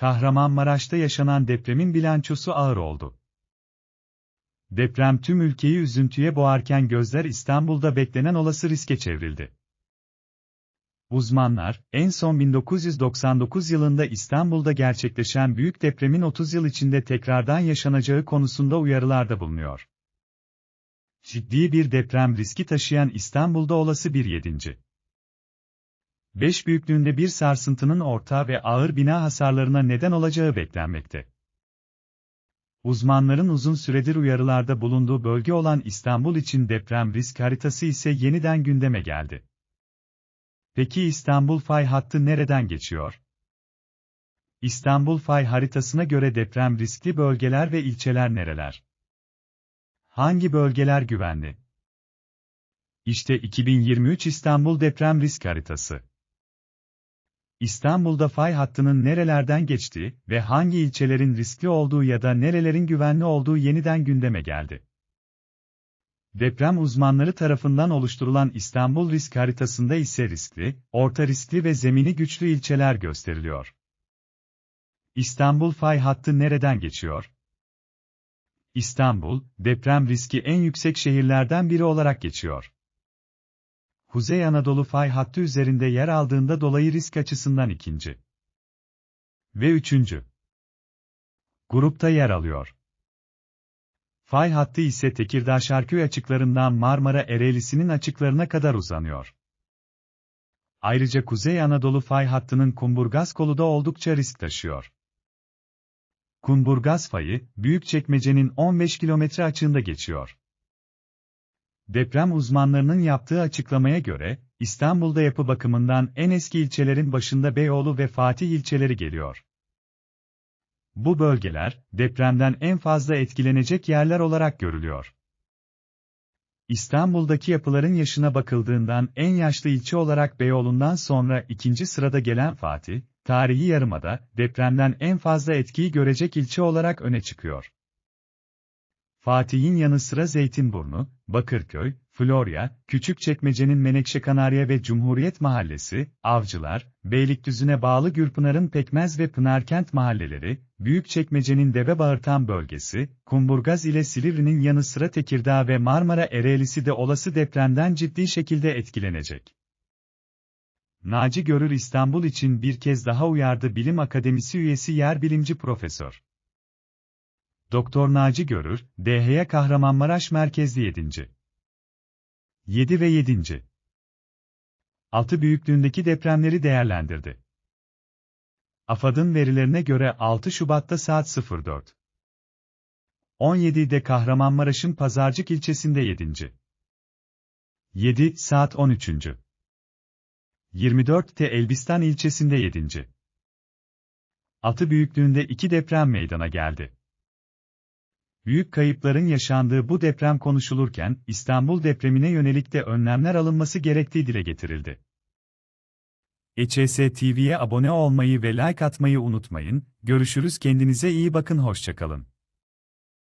Kahramanmaraş'ta yaşanan depremin bilançosu ağır oldu. Deprem tüm ülkeyi üzüntüye boğarken gözler İstanbul'da beklenen olası riske çevrildi. Uzmanlar, en son 1999 yılında İstanbul'da gerçekleşen büyük depremin 30 yıl içinde tekrardan yaşanacağı konusunda uyarılarda bulunuyor. Ciddi bir deprem riski taşıyan İstanbul'da olası bir yedinci. 5 büyüklüğünde bir sarsıntının orta ve ağır bina hasarlarına neden olacağı beklenmekte. Uzmanların uzun süredir uyarılarda bulunduğu bölge olan İstanbul için deprem risk haritası ise yeniden gündeme geldi. Peki İstanbul fay hattı nereden geçiyor? İstanbul fay haritasına göre deprem riskli bölgeler ve ilçeler nereler? Hangi bölgeler güvenli? İşte 2023 İstanbul deprem risk haritası. İstanbul'da fay hattının nerelerden geçtiği ve hangi ilçelerin riskli olduğu ya da nerelerin güvenli olduğu yeniden gündeme geldi. Deprem uzmanları tarafından oluşturulan İstanbul risk haritasında ise riskli, orta riskli ve zemini güçlü ilçeler gösteriliyor. İstanbul fay hattı nereden geçiyor? İstanbul, deprem riski en yüksek şehirlerden biri olarak geçiyor. Kuzey Anadolu fay hattı üzerinde yer aldığında dolayı risk açısından ikinci ve üçüncü grupta yer alıyor. Fay hattı ise Tekirdağ Şarköy açıklarından Marmara Ereğlisi'nin açıklarına kadar uzanıyor. Ayrıca Kuzey Anadolu fay hattının Kumburgaz kolu da oldukça risk taşıyor. Kumburgaz fayı, Büyükçekmece'nin 15 kilometre açığında geçiyor. Deprem uzmanlarının yaptığı açıklamaya göre, İstanbul'da yapı bakımından en eski ilçelerin başında Beyoğlu ve Fatih ilçeleri geliyor. Bu bölgeler, depremden en fazla etkilenecek yerler olarak görülüyor. İstanbul'daki yapıların yaşına bakıldığından en yaşlı ilçe olarak Beyoğlu'ndan sonra ikinci sırada gelen Fatih, tarihi yarımada, depremden en fazla etkiyi görecek ilçe olarak öne çıkıyor. Fatih'in yanı sıra Zeytinburnu, Bakırköy, Florya, Küçükçekmece'nin Menekşe Kanarya ve Cumhuriyet Mahallesi, Avcılar, Beylikdüzü'ne bağlı Gürpınar'ın Pekmez ve Pınarkent mahalleleri, Büyükçekmece'nin Debebağırtan bölgesi, Kumburgaz ile Silivri'nin yanı sıra Tekirdağ ve Marmara Ereğlisi de olası depremden ciddi şekilde etkilenecek. Naci Görür İstanbul için bir kez daha uyardı Bilim Akademisi üyesi yer bilimci profesör. Doktor Naci Görür, DH'ye Kahramanmaraş merkezli 7. 7 ve 7. 6 büyüklüğündeki depremleri değerlendirdi. AFAD'ın verilerine göre 6 Şubat'ta saat 04. 17'de Kahramanmaraş'ın Pazarcık ilçesinde 7. 7 saat 13. 24'te Elbistan ilçesinde 7. 6 büyüklüğünde iki deprem meydana geldi. Büyük kayıpların yaşandığı bu deprem konuşulurken, İstanbul depremine yönelik de önlemler alınması gerektiği dile getirildi. EÇS TV'ye abone olmayı ve like atmayı unutmayın, görüşürüz kendinize iyi bakın hoşçakalın.